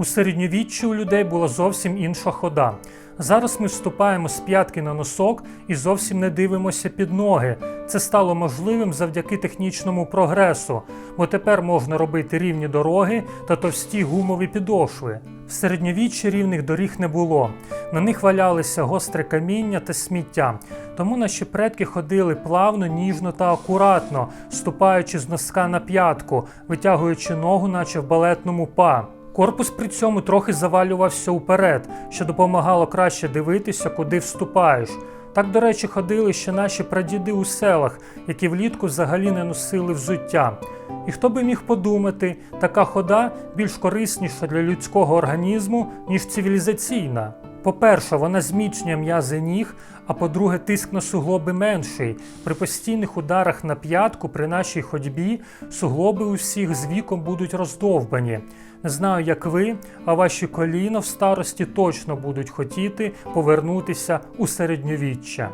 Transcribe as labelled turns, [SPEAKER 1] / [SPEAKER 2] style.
[SPEAKER 1] У середньовіччі у людей була зовсім інша хода. Зараз ми вступаємо з п'ятки на носок і зовсім не дивимося під ноги. Це стало можливим завдяки технічному прогресу, бо тепер можна робити рівні дороги та товсті гумові підошви. В середньовіччі рівних доріг не було. На них валялися гостре каміння та сміття. Тому наші предки ходили плавно, ніжно та акуратно, ступаючи з носка на п'ятку, витягуючи ногу, наче в балетному па. Корпус при цьому трохи завалювався уперед, що допомагало краще дивитися, куди вступаєш. Так, до речі, ходили ще наші прадіди у селах, які влітку взагалі не носили взуття. І хто би міг подумати, така хода більш корисніша для людського організму, ніж цивілізаційна. По-перше, вона зміцнює м'язи ніг, а по-друге, тиск на суглоби менший. При постійних ударах на п'ятку при нашій ходьбі суглоби у всіх з віком будуть роздовбані. Не знаю, як ви, а ваші коліна в старості точно будуть хотіти повернутися у середньовіччя.